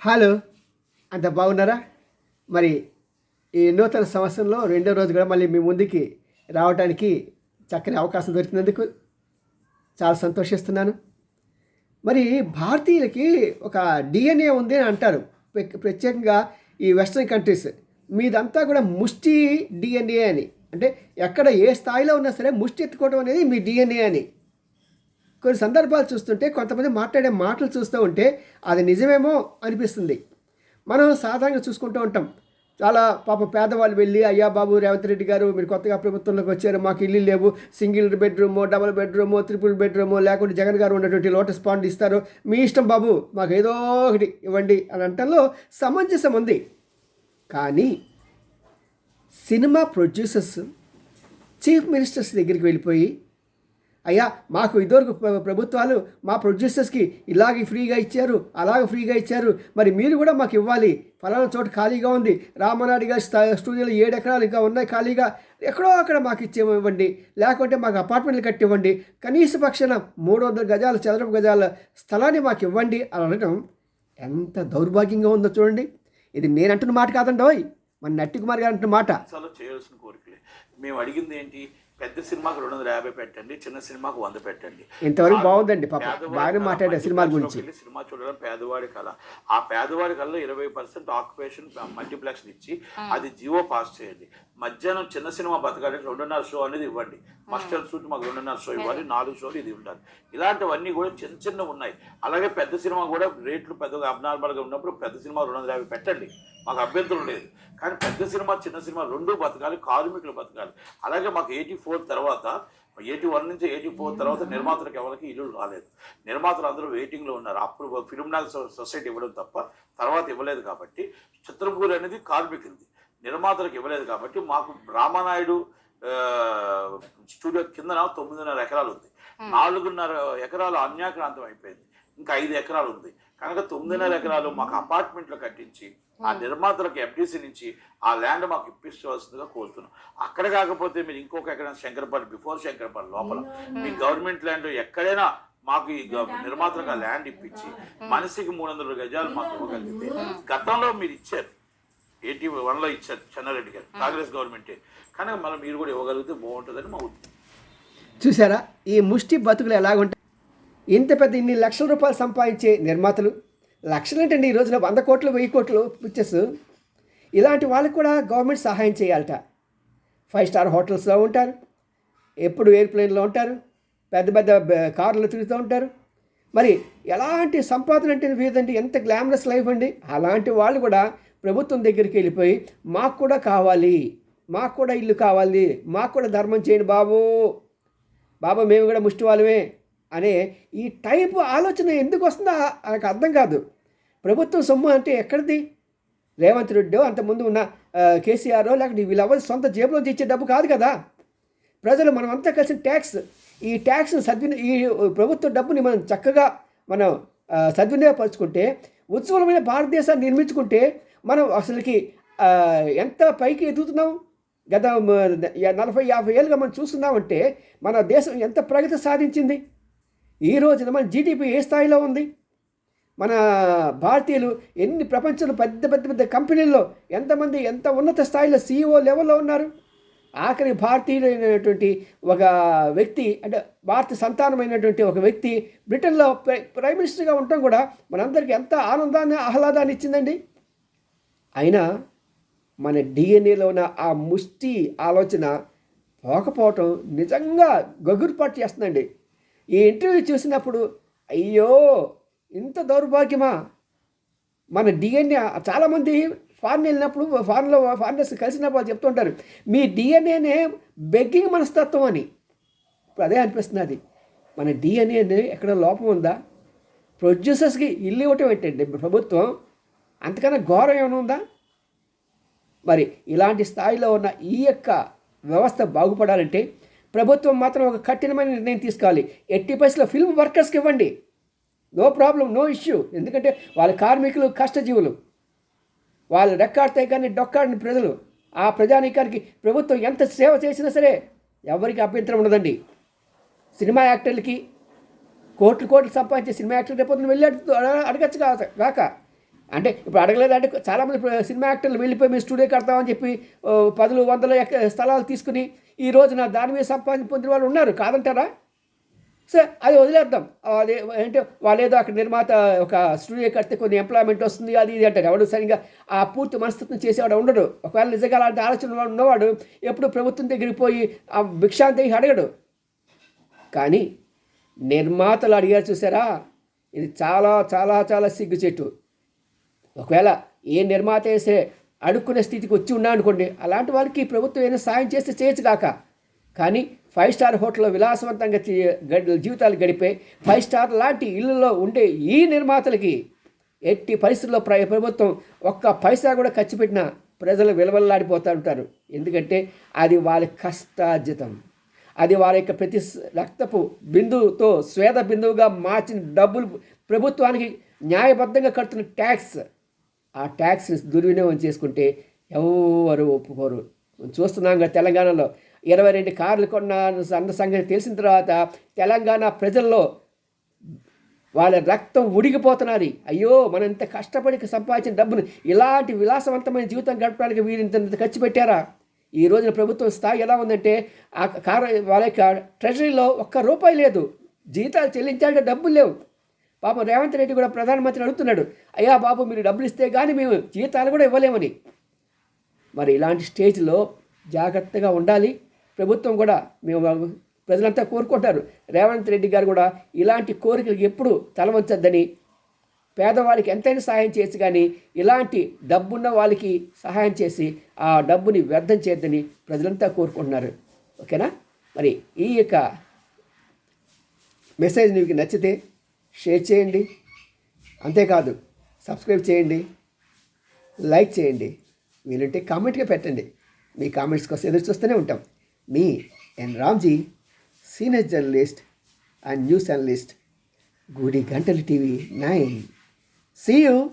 Hello అంత బాగున్నారా? మరి ఈ నూతన సంవత్సరంలో రెండో రోజు కూడా మళ్ళీ మీ ముందుకి రావడానికి చక్కని అవకాశం దొరికినందుకు చాలా సంతోషిస్తున్నాను. మరి భారతీయులకి ఒక డిఎన్ఏ ఉంది అని అంటారు. ప్ర- ప్రత్యేకంగా ఈ వెస్ట్రన్ కంట్రీస్ మీదంతా కూడా ముష్టి డిఎన్ఏ అని. అంటే ఎక్కడ ఏ స్థాయిలో ఉన్నా సరే ముష్టి ఎత్తుకోవడం అనేది మీ డిఎన్ఏ అని. కొన్ని సందర్భాలు చూస్తుంటే కొంతమంది మాట్లాడే మాటలు చూస్తూ ఉంటే అది నిజమేమో అనిపిస్తుంది. మనం సాధారణంగా చూసుకుంటూ ఉంటాం. చాలా పాప పేదవాళ్ళు వెళ్ళి అయ్యా బాబు రేవంత్ రెడ్డి గారు మీరు కొత్తగా ప్రభుత్వంలోకి వచ్చారు మాకు ఇల్లు లేవు. Single bedroom double bedroom triple bedroom లేకుంటే జగన్ గారు ఉన్నటువంటి లోటస్ పాండ్ ఇస్తారు. మీ ఇష్టం బాబు మాకు ఏదో ఒకటి ఇవ్వండి అని అంటంలో సమంజసం ఉంది. కానీ సినిమా ప్రొడ్యూసర్స్ చీఫ్ మినిస్టర్స్ దగ్గరికి వెళ్ళిపోయి అయ్యా మాకు ఇదివరకు ప్రభుత్వాలు మా ప్రొడ్యూసర్స్కి ఇలాగే ఫ్రీగా ఇచ్చారు అలాగ ఫ్రీగా ఇచ్చారు. మరి మీరు కూడా మాకు ఇవ్వాలి. ఫలానా చోట ఖాళీగా ఉంది. రామనాయుడు గారి స్థా- స్టూడియోలో ఏడు ఎకరాలు ఇంకా ఉన్నాయి ఖాళీగా. ఎక్కడో అక్కడ మాకు ఇచ్చే ఇవ్వండి లేకుంటే మాకు అపార్ట్మెంట్లు కట్టి ఇవ్వండి కనీస పక్షాన మూడు వందల గజాల చదరపు గజాల స్థలాన్ని మాకు ఇవ్వండి అని అనడం ఎంత దౌర్భాగ్యంగా ఉందో చూడండి. ఇది నేను అంటున్న మాట కాదండి మన నట్టి కుమార్ గారు అంటున్న మాట. చేయాల్సిన కోరికలే. మేము అడిగింది ఏంటి? పెద్ద సినిమాకు రెండు వందల యాభై పెట్టండి చిన్న సినిమాకు వంద పెట్టండి. ఇంతవరకు బాగుందండి బాగానే మాట్లాడారు సినిమాల multiplex గురించి. సినిమా చూడడం పేదవాడి కళ. ఆ పేదవాడి కళ ఇరవై పర్సెంట్ ఆక్యుపేషన్ మల్టీప్లెక్స్ ఇచ్చి అది జియో పాస్ చేయండి. మధ్యాహ్నం చిన్న సినిమా బతకాలి రెండున్నర షో అనేది ఇవ్వండి. మస్టర్ సూట్ మాకు రెండున్నర షో ఇవ్వాలి నాలుగు షోలు ఇది ఉండాలి. ఇలాంటివన్నీ కూడా చిన్న చిన్న ఉన్నాయి. అలాగే పెద్ద సినిమా కూడా రేట్లు పెద్దగా అబ్నార్మల్గా ఉన్నప్పుడు పెద్ద సినిమా రెండు వందల యాభై పెట్టండి. మాకు అభ్యంతరం లేదు. కానీ పెద్ద సినిమా చిన్న సినిమా రెండు బతకాలి కార్మికులు బతకాలి. అలాగే మాకు ఎయిటీ ఫోర్ తర్వాత ఎయిటీ వన్ నుంచి ఎయిటీ ఫోర్ తర్వాత నిర్మాతలకు ఎవరికి ఇల్లు రాలేదు. నిర్మాతలు అందరూ వెయిటింగ్లో ఉన్నారు. అప్పుడు ఫిల్మ్ నాగ్ సొసైటీ ఇవ్వడం తప్ప తర్వాత ఇవ్వలేదు కాబట్టి చిత్రపూరి అనేది కార్మికులది నిర్మాతలకు ఇవ్వలేదు కాబట్టి మాకు రామానాయుడు స్టూడియో కిందన తొమ్మిదిన్నర ఎకరాలు ఉంది. నాలుగున్నర ఎకరాలు అన్యాక్రాంతం అయిపోయింది. ఇంకా ఐదు ఎకరాలు ఉంది. కనుక తొమ్మిదిన్నర ఎకరాలు మాకు అపార్ట్మెంట్లు కట్టించి ఆ నిర్మాతలకు ఎఫ్డీసీ నుంచి ఆ ల్యాండ్ మాకు ఇప్పించవలసిందిగా కోరుతున్నాం. అక్కడ కాకపోతే మీరు ఇంకొక ఎక్కడ శంకరపల్లి బిఫోర్ శంకరపల్లి లోపల మీ గవర్నమెంట్ ల్యాండ్ ఎక్కడైనా మాకు ఈ గ- నిర్మాతలకు ఆ ల్యాండ్ ఇప్పించి మనిషికి మూడు వందల గజాలు మాకు ఇవ్వగలిగితే గతంలో మీరు ఇచ్చారు. ఎయిటీ వన్లో ఇచ్చారు చెన్నారెడ్డి గారు కాంగ్రెస్ గవర్నమెంటే. కనుక మనం మీరు కూడా ఇవ్వగలిగితే బాగుంటుందని మా ఉద్దేశం. చూసారా? ఈ ముష్టి బతుకులు ఎలాగుంటాయి? ఇంత పెద్ద ఇన్ని లక్షల రూపాయలు సంపాదించే నిర్మాతలు. లక్షలంటండి ఈ రోజున వంద కోట్లు వెయ్యి కోట్లు పిక్చర్స్ ఇలాంటి వాళ్ళకి కూడా గవర్నమెంట్ సహాయం చేయాలట. ఫైవ్ స్టార్ హోటల్స్లో ఉంటారు. ఎప్పుడు ఎయిర్ప్లేన్లో ఉంటారు. పెద్ద పెద్ద కార్లు తిరుగుతూ ఉంటారు. మరి ఎలాంటి సంపాదన అంటే లేదండి ఎంత గ్లామరస్ లైఫ్ అండి. అలాంటి వాళ్ళు కూడా ప్రభుత్వం దగ్గరికి వెళ్ళిపోయి మాకు కూడా కావాలి. మాకు కూడా ఇల్లు కావాలి. మాకు కూడా ధర్మం చేయండి బాబు. బాబా మేము కూడా ముష్టి వాళ్ళమే అనే ఈ టైపు ఆలోచన ఎందుకు వస్తుందో నాకు అర్థం కాదు. ప్రభుత్వం సొమ్ము అంటే ఎక్కడిది? రేవంత్ రెడ్డో అంతకుముందు ఉన్న కేసీఆర్ లేకపోతే వీళ్ళెవరి సొంత జేబులోంచి ఇచ్చే డబ్బు కాదు కదా? ప్రజలు మనమంతా కలిసి ట్యాక్స్ ఈ ట్యాక్స్ సద్విని ఈ ప్రభుత్వ డబ్బుని మనం చక్కగా మనం ఆ, సద్వినియోగపరుచుకుంటే ఉజ్వలమైన భారతదేశాన్ని నిర్మించుకుంటే మనం అసలుకి ఎంత పైకి ఎదుగుతున్నాం? గత నలభై యాభై ఏళ్ళుగా మనం చూస్తున్నామంటే మన దేశం ఎంత ప్రగతి సాధించింది? ఈ రోజున మన జీడిపి ఏ స్థాయిలో ఉంది? మన భారతీయులు ఎన్ని ప్రపంచంలో పెద్ద పెద్ద పెద్ద కంపెనీల్లో ఎంతమంది ఎంత ఉన్నత స్థాయిలో సీఈఓ లెవెల్లో ఉన్నారు? ఆఖరి భారతీయులైనటువంటి ఒక వ్యక్తి అంటే భారత సంతానమైనటువంటి ఒక వ్యక్తి బ్రిటన్లో ప్రైమ్ మినిస్టర్గా ఉండటం కూడా మనందరికీ ఎంత ఆనందాన్ని ఆహ్లాదాన్ని ఇచ్చిందండి? అయినా మన డిఎన్ఏలో ఉన్న ఆ ముష్టి ఆలోచన పోకపోవటం నిజంగా గగురుపాటు చేస్తుందండి. ఈ ఇంటర్వ్యూ చూసినప్పుడు అయ్యో ఇంత దౌర్భాగ్యమా? మన డిఎన్ఏ చాలామంది ఫారెన్ వెళ్ళినప్పుడు ఫారెన్లో ఫారినర్స్ కలిసినప్పుడు వాళ్ళు చెప్తుంటారు మీ డిఎన్ఏనే బెగ్గింగ్ మనస్తత్వం అని. ఇప్పుడు అదే అనిపిస్తున్నది మన డిఎన్ఏ ఎక్కడ లోపం ఉందా? ప్రొడ్యూసర్స్కి ఇల్లు ఇవ్వటం ఏంటండి? ప్రభుత్వం అంతకన్నా ఘోరం ఏమైనా ఉందా? మరి ఇలాంటి స్థాయిలో ఉన్న ఈ యొక్క వ్యవస్థ బాగుపడాలంటే ప్రభుత్వం మాత్రం ఒక కఠినమైన నిర్ణయం తీసుకోవాలి. ఎట్టి పరిస్థితుల్లో ఫిల్మ్ వర్కర్స్కి ఇవ్వండి. నో ప్రాబ్లం నో ఇష్యూ ఎందుకంటే వాళ్ళ కార్మికులు కష్టజీవులు. వాళ్ళు రెక్కాడితే కానీ డొక్కాడిన ప్రజలు. ఆ ప్రజానీకానికి ప్రభుత్వం ఎంత సేవ చేసినా సరే ఎవరికి అభ్యంతరం ఉండదండి. సినిమా యాక్టర్లకి కోట్లు కోట్లు సంపాదించే సినిమా యాక్టర్లు రేపు పొద్దున్న వెళ్ళి అడుగు- అడగచ్చు కాక కాక. అంటే ఇప్పుడు అడగలేదంటే చాలామంది సినిమా యాక్టర్లు వెళ్ళిపోయి మేము స్టూడియో కడతామని చెప్పి పదులు వందల స్థలాలు తీసుకుని ఈ రోజున దాని మీద సంపాదన పొందిన వాళ్ళు ఉన్నారు కాదంటారా? సరే అది వదిలేద్దాం. అదే అంటే వాళ్ళు ఏదో అక్కడ నిర్మాత ఒక స్టూడియో కడితే కొన్ని ఎంప్లాయ్మెంట్ వస్తుంది అది ఇది అంటారు. ఎవడు సరిగా ఆ పూర్తి మనస్తత్వం చేసేవాడు ఉండడు. ఒకవేళ నిజంగా అలాంటి ఆలోచన ఉన్నవాడు ఎప్పుడు ప్రభుత్వం దగ్గరికి పోయి ఆ భిక్షాంతి అడగడు. కానీ నిర్మాతలు అడిగారు చూసారా? ఇది చాలా చాలా చాలా సిగ్గుచెట్టు ఒకవేళ ఏ నిర్మాత వేసే అడుక్కునే స్థితికి వచ్చి ఉన్నా అనుకోండి అలాంటి వాళ్ళకి ప్రభుత్వం ఏదైనా సాయం చేస్తే చేయొచ్చు కాక. కానీ ఫైవ్ స్టార్ హోటల్లో విలాసవంతంగా జీవితాలు గడిపే ఫైవ్ స్టార్ లాంటి ఇళ్ళల్లో ఉండే ఈ నిర్మాతలకి ఎట్టి పరిస్థితుల్లో ప్ర ప్రభుత్వం ఒక్క పైసా కూడా ఖర్చు పెట్టినా ప్రజలు విలవల్లాడిపోతూ ఉంటారు ఎందుకంటే అది వాళ్ళ కష్టార్జితం. అది వారి యొక్క ప్రతి రక్తపు బిందువుతో స్వేద బిందువుగా మార్చిన డబ్బులు ప్రభుత్వానికి న్యాయబద్ధంగా కడుతున్న ట్యాక్స్. ఆ ట్యాక్స్ని దుర్వినియోగం చేసుకుంటే ఎవరు ఒప్పుకోరు. చూస్తున్నాం కదా తెలంగాణలో. ఇరవై రెండు కార్లు కొన్న అన్న సంగతి తెలిసిన తర్వాత తెలంగాణ ప్రజల్లో వాళ్ళ రక్తం ఉడిగిపోతున్నది. అయ్యో మనం ఇంత కష్టపడి సంపాదించిన డబ్బును ఇలాంటి విలాసవంతమైన జీవితం గడపడానికి వీరు ఇంత ఇంత ఖర్చు పెట్టారా? ఈ రోజున ప్రభుత్వం స్థాయి ఎలా ఉందంటే ఆ కార వాళ్ళ యొక్క ట్రెజరీలో ఒక్క రూపాయి లేదు. జీతాలు చెల్లించాలంటే డబ్బులు లేవు. పాపం రేవంత్ రెడ్డి కూడా ప్రధానమంత్రిని అడుగుతున్నాడు అయ్యా బాబు మీరు డబ్బులు ఇస్తే కానీ మేము జీతాలు కూడా ఇవ్వలేమని. మరి ఇలాంటి స్టేజ్లో జాగ్రత్తగా ఉండాలి. ప్రభుత్వం కూడా మేము ప్రజలంతా కోరుకుంటారు. రేవంత్ రెడ్డి గారు కూడా ఇలాంటి కోరికలకు ఎప్పుడు తలవంచద్దని పేదవాళ్ళకి ఎంతైనా సహాయం చేసి కానీ ఇలాంటి డబ్బున్న వాళ్ళకి సహాయం చేసి ఆ డబ్బుని వ్యర్థం చేయొద్దని ప్రజలంతా కోరుకుంటున్నారు. ఓకేనా? మరి ఈ యొక్క మెసేజ్ మీకు నచ్చితే షేర్ చేయండి. అంతేకాదు సబ్స్క్రైబ్ చేయండి. లైక్ చేయండి. వీలుంటే కామెంట్గా పెట్టండి. మీ కామెంట్స్ కోసం ఎదురు చూస్తూనే ఉంటాం. మీ N Ramji senior journalist and news analyst గుడి గంటలు టీవీ నైన్. See you